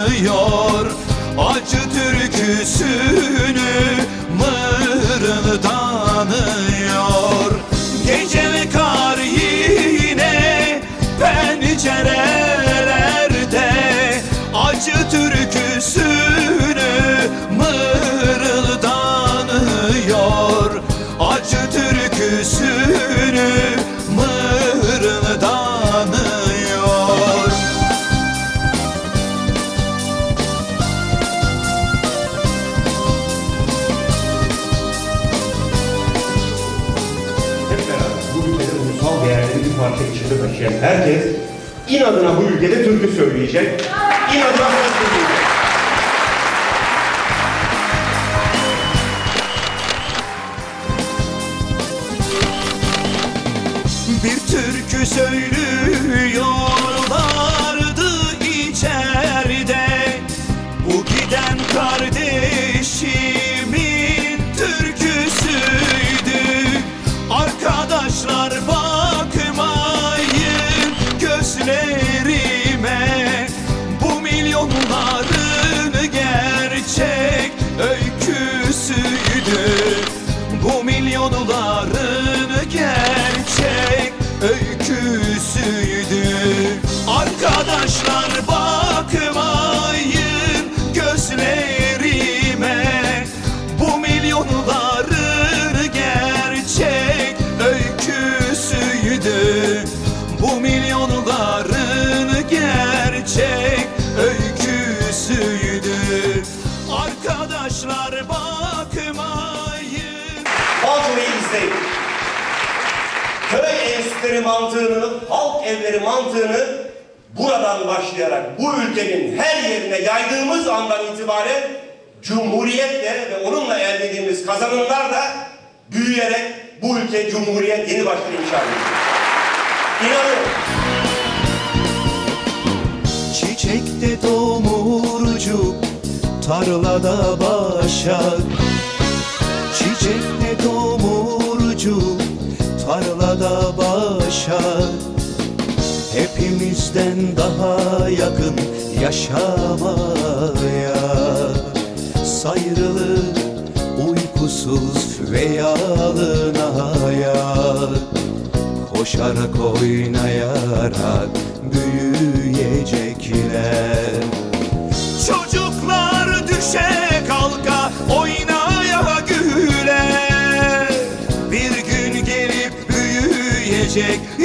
Yor acı türküsünü mırıldanıyor. Gece ve kar yine pencerelerde Acı türküsünü mırıldanıyor. Acı türküsünü bir parça içinde taşıyan herkes inadına bu ülkede türkü söyleyecek. İnadına söz söyleyecek. Bir türkü söylüyorlardı İzleyin. Köy enstitüleri mantığını, halk evleri mantığını buradan başlayarak bu ülkenin her yerine yaydığımız andan itibaren Cumhuriyetle ve onunla elde ettiğimiz kazanımlar da büyüyerek bu ülke Cumhuriyet yeni baştan inşa edecek. İnanıyorum. Çiçekte tomurcuk tarlada başak Çiçekte tomurcuk tarlada başak Hepimizden daha yakın yaşamaya. Sayrılık uykusuz ve yalın hayat. Koşarak oynayarak büyüyecekler. Çocuklar düşe shake.